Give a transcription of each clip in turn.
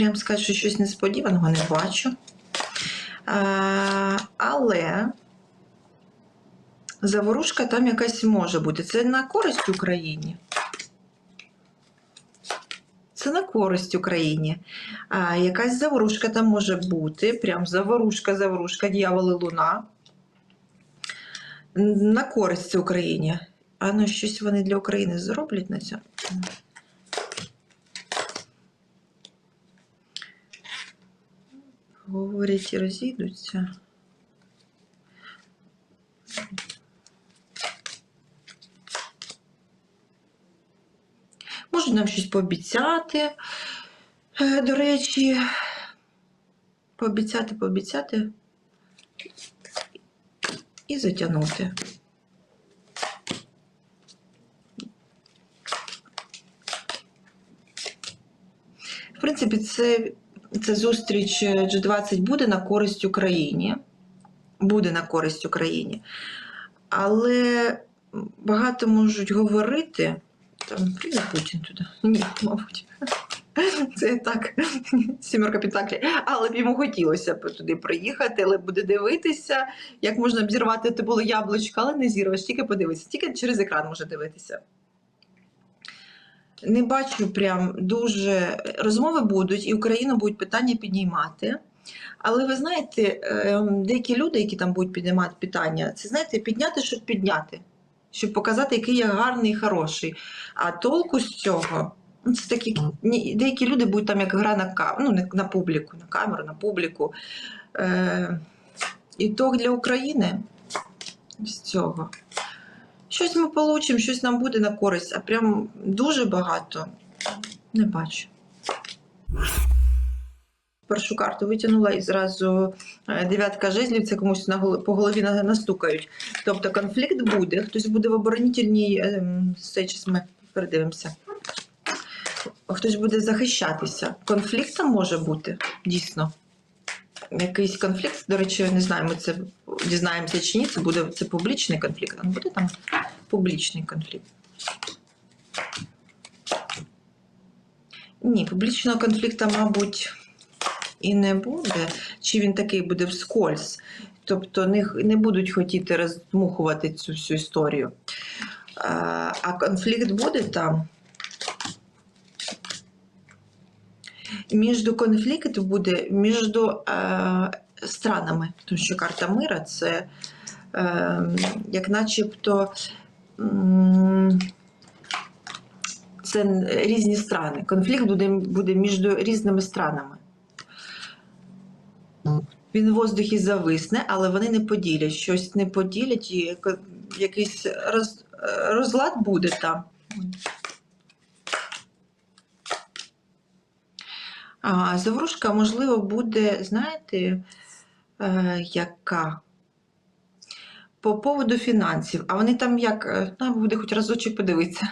прям сказати, що щось несподіваного не бачу. Але заворушка там якась може бути. Це на користь Україні. Це на користь Україні. А, якась заворушка там може бути. Прям заворушка, заворушка, дьявол і луна. На користь Україні. А ну щось вони для України зроблять на цьому. Говорять розійдуться. Можуть нам щось пообіцяти. Е, До речі, пообіцяти, пообіцяти і затягнути. В принципі, це, це зустріч G20 буде на користь Україні. Буде на користь Україні. Але багато можуть говорити. Там прийде Путін туди. Ні, мабуть. Це так, сімерка Пентаклі. Але б йому хотілося б туди приїхати, але буде дивитися, як можна б зірвати було яблучко, але не зірвеш, тільки подивитися, тільки через екран може дивитися. Не бачу прям дуже розмови будуть, і Україну будуть питання піднімати. Але ви знаєте, ем, деякі люди, які там будуть піднімати питання, це знаєте, підняти, щоб підняти, щоб показати, який я гарний і хороший. А толку з цього, ну, це такі деякі люди будуть там як гра на кам... ну, на публіку, на камеру, на публіку. Е... Ітог для України з цього. Щось ми получимо, щось нам буде на користь, а прям дуже багато не бачу. Першу карту витягнула і зразу е, дев'ятка жезлів, це комусь на по голові настукають. Тобто конфлікт буде, хтось буде в оборонительній, ем, цей час ми передивимося. Хтось буде захищатися. Конфлікт там може бути, дійсно. Якийсь конфлікт, до речі, не знаю, ми це дізнаємося чи ні, це буде це публічний конфлікт. А буде там публічний конфлікт? Ні, публічного конфлікту, мабуть, і не буде. Чи він такий буде вскользь? Тобто не, не будуть хотіти роздмухувати цю всю історію. А конфлікт буде там. Між конфлікт буде між е, странами, тому що карта мира це е, як начебто це різні страни. Конфлікт буде, буде між різними странами. Він в воздухі зависне, але вони не поділять. Щось не поділять, і якийсь роз, розлад буде там. А, заврушка, можливо, буде, знаєте, е, яка? По поводу фінансів. А вони там як? е, Нам буде хоч разочок подивитися.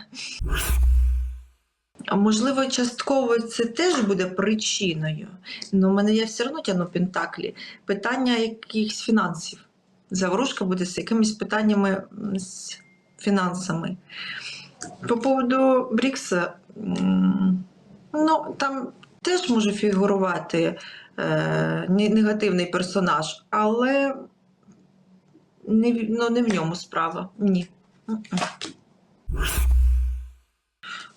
Можливо, частково це теж буде причиною. Ну, у мене я все одно тягну пентаклі. Питання якихось фінансів. Заврушка буде з якимись питаннями з фінансами. По поводу Брікса, ну там теж може фігурувати е, негативний персонаж, але не, ну, не в ньому справа. Ні.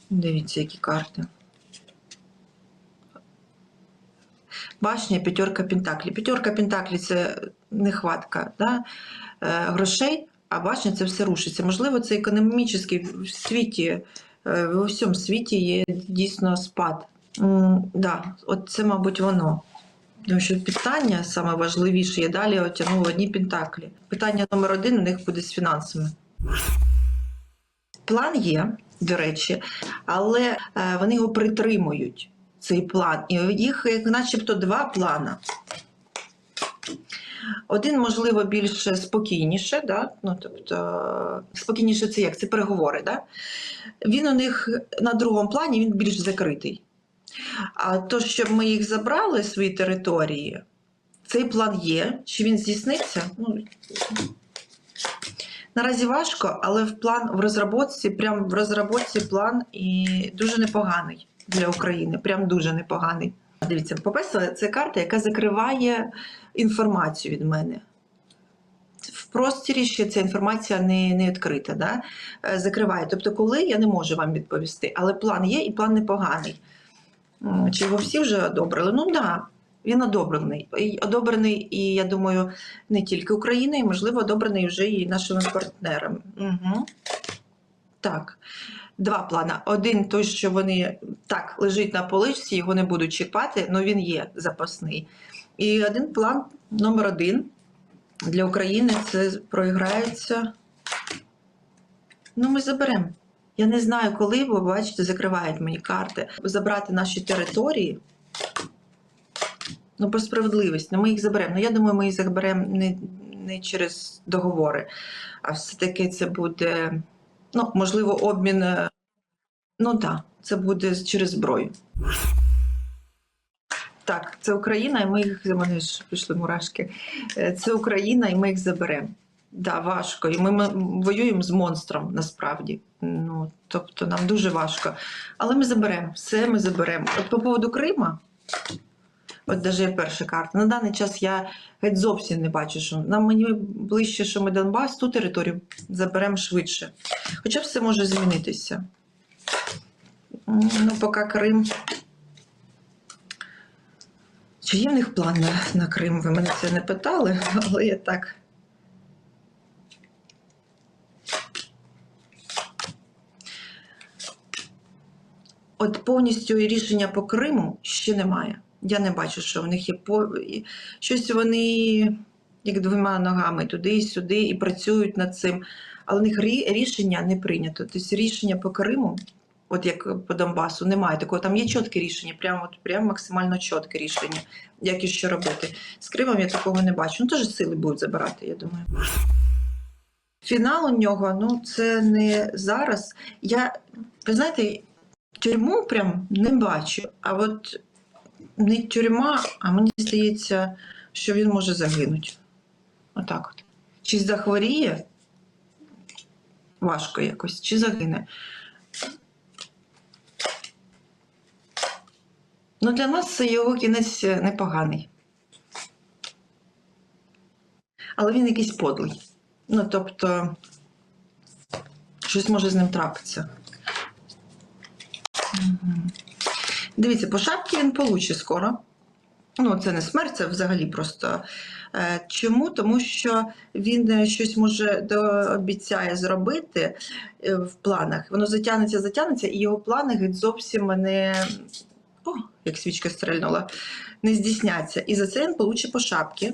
Дивіться, які карти. Башня, п'ятерка Пентаклі. П'ятерка Пентаклі це нехватка да? е, грошей, а башня це все рушиться. Можливо, це економічний в світі, е, в усьому світі є дійсно спад. М, да, от це, мабуть, воно. Тому що питання саме важливіше, я далі отягнула одні пентаклі. Питання номер один у них буде з фінансами. План є, до речі, але е, вони його притримують, цей план. І їх як начебто два плана. Один, можливо, більш спокійніше, да? ну, тобто, спокійніше це як? Це переговори. Да? Він у них на другому плані він більш закритий. А то, щоб ми їх забрали свої території, цей план є. Чи він здійсниться? Ну, наразі важко, але в план в розробці, прям в розробці план і дуже непоганий для України. Прям дуже непоганий. Дивіться, по-перше, це карта, яка закриває інформацію від мене. В просторі ще ця інформація не, не відкрита, да? Е, закриває. Тобто, коли я не можу вам відповісти, але план є і план непоганий. Чи його всі вже одобрили? Ну так, да, він одобрений. Одобрений, і я думаю, не тільки Україною, можливо, одобрений вже і нашими партнерами. Угу. Так. Два плани. Один той, що вони так лежить на поличці, його не будуть чіпати, але він є запасний. І один план номер один для України це проіграється. Ну, ми заберемо. Я не знаю, коли, бо бачите, закривають мені карти. Забрати наші території. Ну, по справедливості, ну, ми їх заберемо. Ну, я думаю, ми їх заберемо не, не через договори, а все-таки це буде, ну, можливо, обмін. е, Ну так, це буде через зброю. Так, це Україна, і ми їх мене ж пішли мурашки. Е, Це Україна, і ми їх заберемо. Да, важко. І ми, ми воюємо з монстром насправді. Тобто нам дуже важко. Але ми заберемо, все ми заберемо. От по поводу Крима, от є перша карта. На даний час я геть зовсім не бачу, що нам мені ближче, що ми Донбас, ту територію заберемо швидше. Хоча все може змінитися. Ну, поки Крим. Чи є в них план на, на Крим? Ви мене це не питали, але я так. От повністю рішення по Криму ще немає. Я не бачу, що в них є по... щось вони як двома ногами туди і сюди і працюють над цим. Але в них рішення не прийнято. Тобто рішення по Криму, от як по Донбасу, немає такого. Там є чітке рішення, прямо от прямо максимально чітке рішення, як і що робити. З Кримом я такого не бачу. Ну теж сили будуть забирати, я думаю. Фінал у нього, ну це не зараз. Я, ви знаєте, тюрму прям не бачу. А от не тюрма, а мені здається, що він може загинути. Отак от. Чи захворіє важко якось, чи загине. Ну, для нас його кінець непоганий. Але він якийсь подлий. Ну, тобто, щось може з ним трапитися. Дивіться, по шапці він получить скоро. Ну, це не смерть, це взагалі просто. Е, Чому? Тому що він е, щось може обіцяє зробити е, в планах. Воно затягнеться, затягнеться, і його плани геть зовсім не. О, як свічка стрельнула, не здійсняться. І за це він получить по шапці.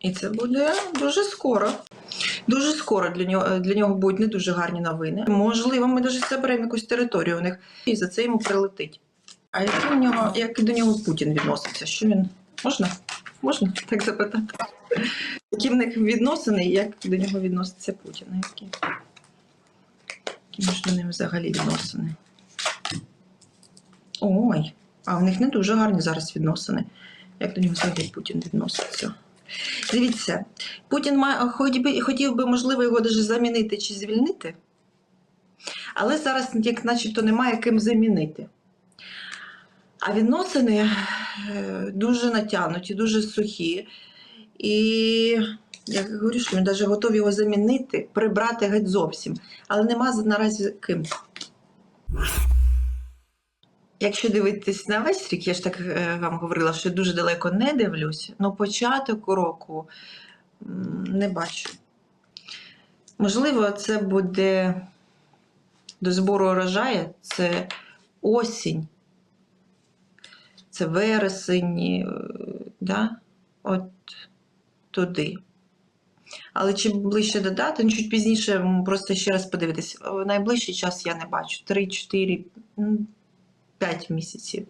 І це буде дуже скоро. Дуже скоро для нього для нього будуть не дуже гарні новини. Можливо, ми навіть заберемо якусь територію у них, і за це йому прилетить. А як у нього, як до нього Путін відноситься? Що він можна? Можна так запитати? Які в них відносини, і як до нього відноситься Путін? Які, які між ними взагалі відносини? Ой, а в них не дуже гарні зараз відносини. Як до нього взагалі Путін відноситься? Дивіться, Путін хотів би, можливо, його даже замінити чи звільнити, але зараз, як начебто, немає ким замінити. А відносини е, дуже натягнуті, дуже сухі. І я говорю, що він навіть готовий його замінити, прибрати геть зовсім. Але нема наразі ким. Якщо дивитись на весь рік, я ж так е, вам говорила, що дуже далеко не дивлюсь, але початок року не бачу. Можливо, це буде до збору урожаю, це осінь, це вересень, е, да? от туди. Але чи ближче до дати, ну чуть пізніше просто ще раз подивитись. Найближчий час я не бачу. 3-4, 5 місяців.